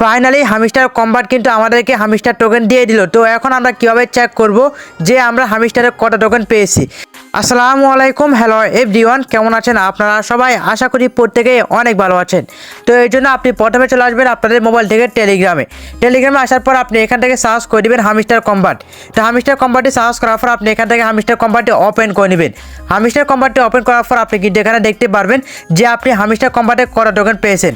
Finally hamster combat কিন্তু আমাদেরকে hamster token দিয়ে দিল। তো এখন আমরা কীভাবে চেক করব যে আমরা হামিস্টারের কটা টোকেন পেয়েছি? আসসালামু আলাইকুম, হ্যালো এভরিওয়ান, কেমন আছেন আপনারা সবাই? আশা করি প্রত্যেকে অনেক ভালো আছেন। তো এই জন্য আপনি প্রথমে চলে আসবেন আপনাদের মোবাইল থেকে টেলিগ্রামে টেলিগ্রামে আসার পর আপনি এখান থেকে সার্চ করে দেবেন হামিস্টার কম্বাট তো হামিস্টার কম্বাটটি সার্চ করার পর আপনি এখান থেকে হামিস্টার কম্বাটটি ওপেন করে নেবেন। হামিস্টার কম্বাটটি ওপেন করার পর আপনি কিন্তু এখানে দেখতে পারবেন যে আপনি হামিস্টার কম্বাটে কটা টোকেন পেয়েছেন।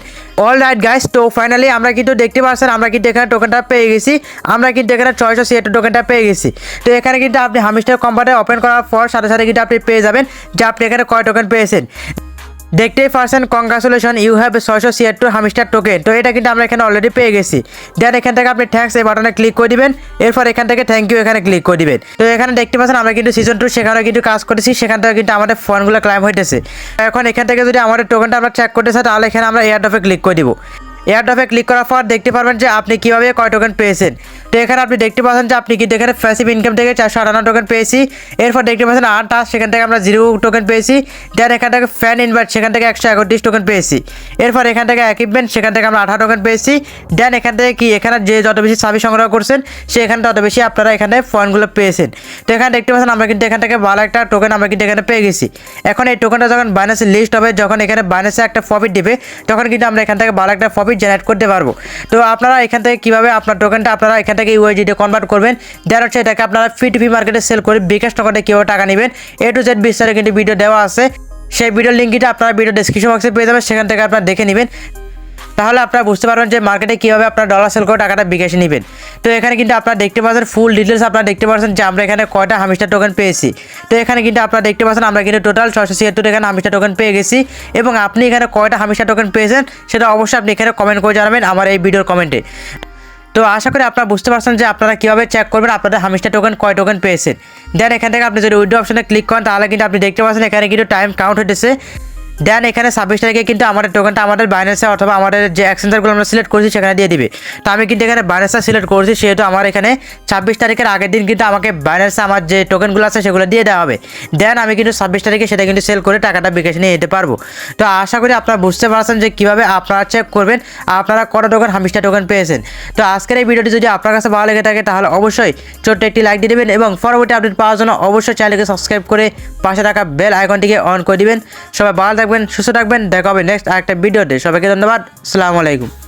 অল রাইট গাইস তো ফাইনালি আমরা কিন্তু দেখতে পাচ্ছেন, আমরা কিন্তু এখানে টোকেনটা পেয়ে গেছি। আমরা কিন্তু এখানে ছয়শো সিএট টোকেনটা পেয়ে গেছি। তো এখানে কিন্তু আপনি হামিস্টার কম্বাটে ওপেন করার পর সাথে সাথে কিন্তু আপনি পেয়ে যাবেন, যে আপনি এখানে কয় টোকেন পেয়েছেন। দেখতেই পারছেন কংগ্রাচুলেশন ইউ হ্যাভ ছয়শো সিয়াত্তর হামিস্টার টোকেন তো এটা কিন্তু আমরা এখানে অলরেডি পেয়ে গেছি। দেন এখান থেকে আপনি থ্যাঙ্কস এই বাটনে ক্লিক করে দিবেন। এরপর এখান থেকে থ্যাংক ইউ এখানে ক্লিক করে দিবেন। তো এখানে দেখতে পাচ্ছেন, আমরা কিন্তু সিজন টু সেখানে কিন্তু কাজ করেছি, সেখান থেকে কিন্তু আমাদের ফোনগুলো ক্লাইম হইতেছে। এখন এখান থেকে যদি আমাদের টোকেনটা আমরা চেক করতে চাই, তাহলে এখানে আমরা এয়ারড্রপে ক্লিক করে দিব। এয়ারড্রপে ক্লিক করার পর দেখতে পারবেন যে আপনি কীভাবে কয় টোকেন পেয়েছেন। তো এখানে আপনি দেখতে পাচ্ছেন যে আপনি কিন্তু এখানে প্যাসিভ ইনকাম থেকে চারশো আটান্ন টোকেন পেয়েছি। এরপর দেখতে পাচ্ছেন টাস সেখান থেকে আমরা জিরো টোকেন পেয়েছি। দেন এখান থেকে ফ্যান ইনভার্ট সেখান থেকে একশো একত্রিশ টোকেন পেয়েছি। এরপর এখান থেকে একুইপমেন্ট সেখান থেকে আমরা আঠারো টোকেন পেয়েছি। দেন এখান থেকে কি, এখানে যে যত বেশি সাবি সংগ্রহ করছেন, সেখানে তত বেশি আপনারা এখানে ফোনগুলো পেয়েছেন। তো এখানে দেখতে পাচ্ছেন আমরা কিন্তু এখান থেকে ভালো একটা টোকেন আমরা কিন্তু এখানে পেয়ে গেছি। এখন এই টোকেনটা যখন বাইনাসে লিস্ট হবে, যখন এখানে বাইনাসে একটা প্রফিট দেবে, তখন কিন্তু আমরা এখান থেকে ভালো একটা প্রফিট জেনারেট করতে পারব। তো আপনারা এখান থেকে কীভাবে আপনার টোকেনটা আপনারা এখান থেকে ইউআইজিতে কনভার্ট করবেন। দেন হচ্ছে এটাকে আপনারা ফিটিপি মার্কেটে সেল করে বিকাশ টোকেনে কীভাবে টাকা নেবেন এ টু জেড বিস্তারে কিন্তু ভিডিও দেওয়া আছে। সেই ভিডিওর লিঙ্কটা আপনারা ভিডিও ডিসক্রিপশন বক্সে পেয়ে যাবেন, সেখান থেকে আপনারা দেখে নেবেন। তাহলে আপনারা বুঝতে পারবেন যে মার্কেটে কীভাবে আপনার ডলার সেল করে টাকাটা বিকাশে নেবেন। তো এখানে কিন্তু আপনারা দেখতে পাচ্ছেন ফুল ডিটেলস আপনারা দেখতে পাচ্ছেন যে আমরা এখানে কয়টা হামিস্টার টোকেন পেয়েছি। তো এখানে কিন্তু আপনারা দেখতে পাচ্ছেন আমরা কিন্তু টোটাল ছশো ছিয়াত্তর এখানে হামিস্টার টোকেন পেয়ে গেছি। এবং আপনি এখানে কয়টা হামিস্টার টোকেন পেয়েছেন, সেটা অবশ্যই আপনি এখানে কমেন্ট করে জানাবেন আমার এই ভিডিওর কমেন্টে তো আশা করি আপনারা বুঝতে পারছেন যে আপনারা কীভাবে চেক করবেন, আপনাদের হামিস্টার টোকেন কয় টোকেন পেয়েছেন। দেন এখান থেকে আপনি যদি উইডো অপশনে ক্লিক করেন, তাহলে কিন্তু আপনি দেখতে পাচ্ছেন এখানে কিন্তু টাইম কাউন্ট হতেছে দেন এখানে ছাব্বিশ তারিখে কিন্তু আমাদের টোকেনটা আমাদের বাইন্যান্সে অথবা আমাদের যে এক্সচেঞ্জারগুলো আমরা সিলেক্ট করেছি সেখানে দিয়ে দিবে। তো আমি কিন্তু এখানে বাইন্যান্সটা সিলেক্ট করেছি, সেহেতু আমার এখানে ছাব্বিশ তারিখের আগের দিন কিন্তু আমাকে বাইন্যান্সে আমার যে টোকেনগুলো আছে সেগুলো দিয়ে দেওয়া হবে। দেন আমি কিন্তু ছাব্বিশ তারিখে সেটা কিন্তু সেল করে টাকাটা বিকাশ নিয়ে যেতে পারব। তো আশা করি আপনারা বুঝতে পারছেন যে কীভাবে আপনারা চেক করবেন, আপনারা কত টোকেন হামিস্টা টোকেন পেয়েছেন। তো আজকের এই ভিডিওটি যদি আপনার কাছে ভালো লেগে থাকে, তাহলে অবশ্যই ছোট্ট একটি লাইক দিয়ে দেবেন এবং পরবর্তী আপডেট পাওয়ার জন্য অবশ্যই চ্যানেলকে সাবস্ক্রাইব করে পাশে থাকা বেল আইকনটিকে অন করে দিবেন। সবাই ভালো থাকবেন সুস্থ থাকবেন দেখা হবে নেক্সট আরেকটা ভিডিওতে সবাইকে ধন্যবাদ সালামু আলাইকুম।